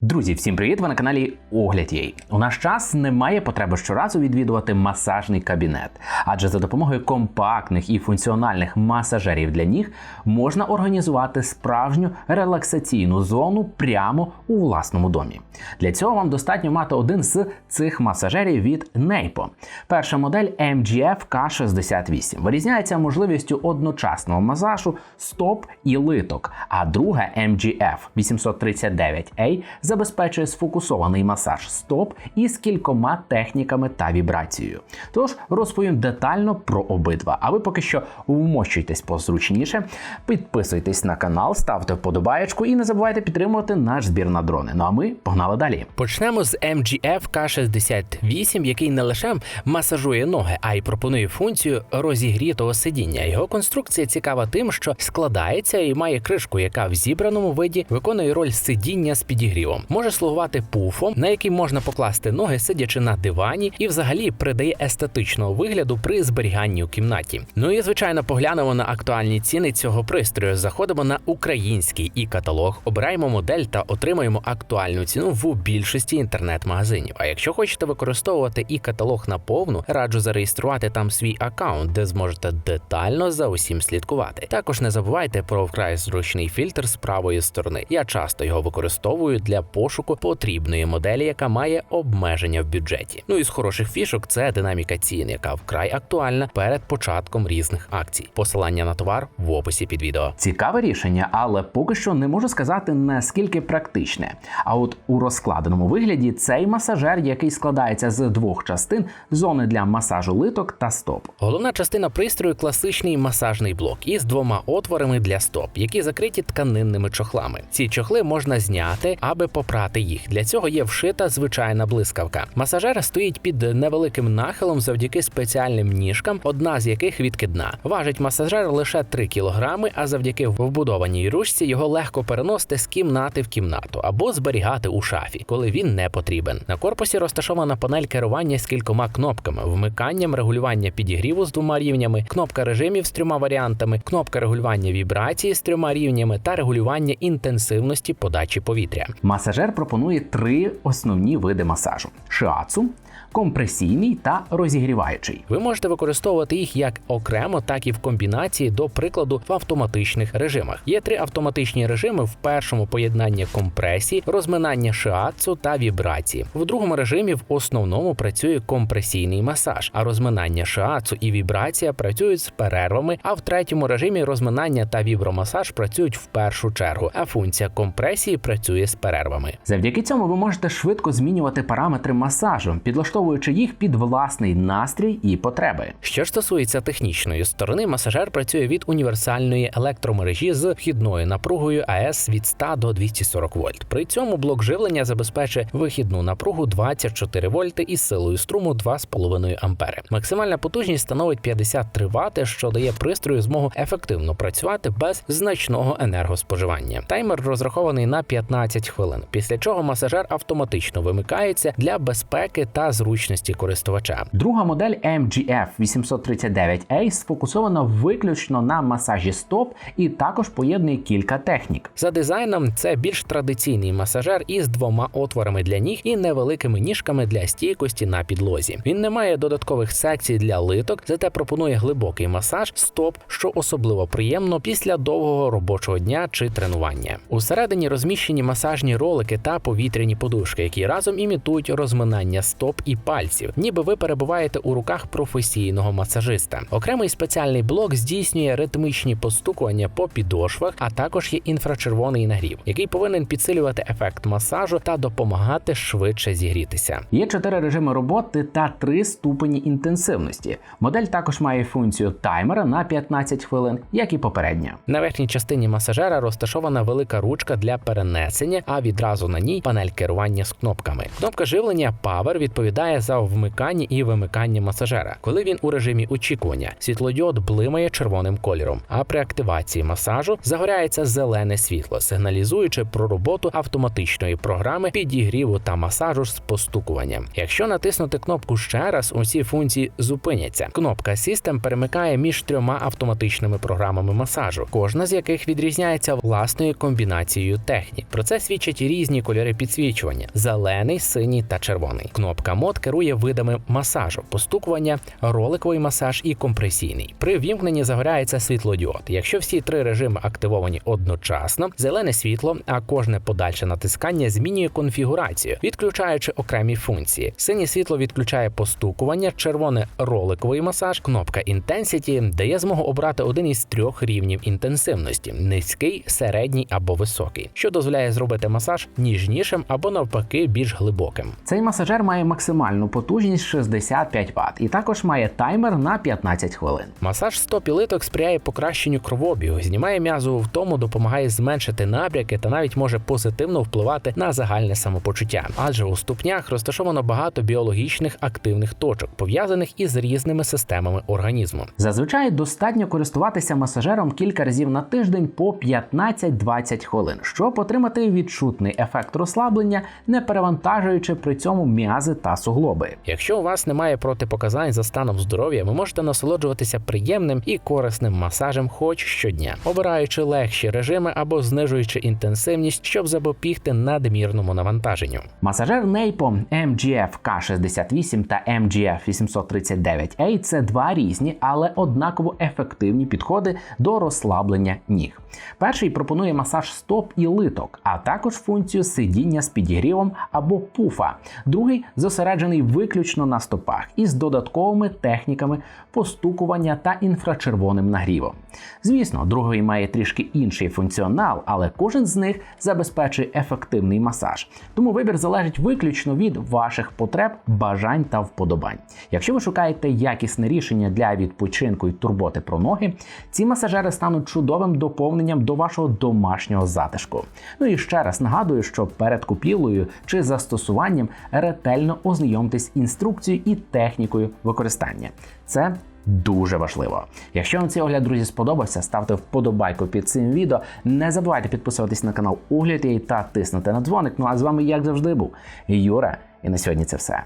Друзі, всім привіт! Ви на каналі Огляд Єй. У наш час немає потреби щоразу відвідувати масажний кабінет, адже за допомогою компактних і функціональних масажерів для ніг можна організувати справжню релаксаційну зону прямо у власному домі. Для цього вам достатньо мати один з цих масажерів від Neipo. Перша модель MGF K68 вирізняється можливістю одночасного масажу стоп і литок, а друга MGF 839A забезпечує сфокусований масаж стоп із кількома техніками та вібрацією. Тож розповім детально про обидва. А ви поки що вмощуйтесь позручніше, підписуйтесь на канал, ставте вподобаєчку і не забувайте підтримувати наш збір на дрони. Ну а ми погнали далі. Почнемо з MGF K68, який не лише масажує ноги, а й пропонує функцію розігрітого сидіння. Його конструкція цікава тим, що складається і має кришку, яка в зібраному виді виконує роль сидіння з підігрівом. Може слугувати пуфом, на який можна покласти ноги, сидячи на дивані, і взагалі придає естетичного вигляду при зберіганні у кімнаті. Ну і звичайно, поглянемо на актуальні ціни цього пристрою. Заходимо на український і каталог, обираємо модель та отримаємо актуальну ціну в більшості інтернет-магазинів. А якщо хочете використовувати і каталог на повну, раджу зареєструвати там свій аккаунт, де зможете детально за усім слідкувати. Також не забувайте про вкрай зручний фільтр з правої сторони. Я часто його використовую для пошуку потрібної моделі, яка має обмеження в бюджеті. Ну і з хороших фішок це динаміка цін, яка вкрай актуальна перед початком різних акцій. Посилання на товар в описі під відео. Цікаве рішення, але поки що не можу сказати наскільки практичне. А от у розкладеному вигляді цей масажер, який складається з двох частин, зони для масажу литок та стоп. Головна частина пристрою класичний масажний блок із двома отворами для стоп, які закриті тканинними чохлами. Ці чохли можна зняти, аби попрати їх. Для цього є вшита звичайна блискавка. Масажер стоїть під невеликим нахилом завдяки спеціальним ніжкам, одна з яких відкидна. Важить масажер лише 3 кілограми, а завдяки вбудованій ручці його легко переносити з кімнати в кімнату або зберігати у шафі, коли він не потрібен. На корпусі розташована панель керування з кількома кнопками: вмиканням, регулювання підігріву з двома рівнями, кнопка режимів з трьома варіантами, кнопка регулювання вібрації з трьома рівнями та регулювання інтенсивності подачі повітря. Масажер пропонує три основні види масажу: шиацу, компресійний та розігріваючий. Ви можете використовувати їх як окремо, так і в комбінації, до прикладу, в автоматичних режимах. Є три автоматичні режими: в першому поєднання компресії, розминання шиацу та вібрації. В другому режимі в основному працює компресійний масаж, а розминання шиацу і вібрація працюють з перервами. А в третьому режимі розминання та вібромасаж працюють в першу чергу, а функція компресії працює з перервами. Завдяки цьому ви можете швидко змінювати параметри масажу, підлаштовуючи їх під власний настрій і потреби. Що ж стосується технічної сторони, масажер працює від універсальної електромережі з вхідною напругою АЕС від 100 до 240 вольт. При цьому блок живлення забезпечує вихідну напругу 24 вольти із силою струму 2,5 ампери. Максимальна потужність становить 53 Вт, що дає пристрою змогу ефективно працювати без значного енергоспоживання. Таймер розрахований на 15 хвилин, після чого масажер автоматично вимикається для безпеки та зручності користувача. Друга модель MGF 839A сфокусована виключно на масажі стоп і також поєднує кілька технік. За дизайном це більш традиційний масажер із двома отворами для ніг і невеликими ніжками для стійкості на підлозі. Він не має додаткових секцій для литок, зате пропонує глибокий масаж стоп, що особливо приємно після довгого робочого дня чи тренування. Усередині розміщені масажні ролики та повітряні подушки, які разом імітують розминання стоп і пальців, ніби ви перебуваєте у руках професійного масажиста. Окремий спеціальний блок здійснює ритмічні постукування по підошвах, а також є інфрачервоний нагрів, який повинен підсилювати ефект масажу та допомагати швидше зігрітися. Є чотири режими роботи та три ступені інтенсивності. Модель також має функцію таймера на 15 хвилин, як і попередня. На верхній частині масажера розташована велика ручка для перенесення, а відразу на ній панель керування з кнопками. Кнопка живлення Power відповідає за вмикання і вимикання масажера. Коли він у режимі очікування, світлодіод блимає червоним кольором, а при активації масажу загоряється зелене світло, сигналізуючи про роботу автоматичної програми підігріву та масажу з постукуванням. Якщо натиснути кнопку ще раз, усі функції зупиняться. Кнопка System перемикає між трьома автоматичними програмами масажу, кожна з яких відрізняється власною комбінацією технік. Про це свідчать різні кольори підсвічування: зелений, синій та червоний. Кнопка мод керує видами масажу, постукування, роликовий масаж і компресійний. При вімкненні загоряється світлодіод. Якщо всі три режими активовані одночасно, зелене світло, а кожне подальше натискання змінює конфігурацію, відключаючи окремі функції. Синє світло відключає постукування, червоне роликовий масаж, кнопка Intensity дає змогу обрати один із трьох рівнів інтенсивності: низький, середній або високий, що дозволяє зробити масаж ніжнішим або навпаки більш глибоким. Цей масажер має максимальну потужність 65 Вт і також має таймер на 15 хвилин. Масаж стоп і сприяє покращенню кровообігу, знімає м'язову втому, допомагає зменшити набряки та навіть може позитивно впливати на загальне самопочуття. Адже у ступнях розташовано багато біологічних активних точок, пов'язаних із різними системами організму. Зазвичай достатньо користуватися масажером кілька разів на тиждень по 15-20 хвилин, щоб отримати відчутний ефект розслаблення, не перевантажуючи при цьому м'язи та суглоби. Якщо у вас немає протипоказань за станом здоров'я, ви можете насолоджуватися приємним і корисним масажем хоч щодня, обираючи легші режими або знижуючи інтенсивність, щоб запобігти надмірному навантаженню. Масажер Нейпо MGF K68 та MGF 839A – це два різні, але однаково ефективні підходи до розслаблення ніг. Перший пропонує масаж стоп і литок, а також функцію сидіння з підігрівом або пуфа. Другий зосереджений виключно на стопах із додатковими техніками постукування та інфрачервоним нагрівом. Звісно, другий має трішки інший функціонал, але кожен з них забезпечує ефективний масаж. Тому вибір залежить виключно від ваших потреб, бажань та вподобань. Якщо ви шукаєте якісне рішення для відпочинку і турботи про ноги, ці масажери стануть чудовим доповненням до вашого домашнього затишку. Ну і ще раз нагадую, що перед купівлею чи застосуванням ретельно ознайомтесь інструкцією і технікою використання. Це Дуже важливо. Якщо вам цей огляд, друзі, сподобався, ставте вподобайку під цим відео. Не забувайте підписуватись на канал Огляд та тиснути на дзвоник. Ну а з вами, як завжди, був Юра. І на сьогодні це все.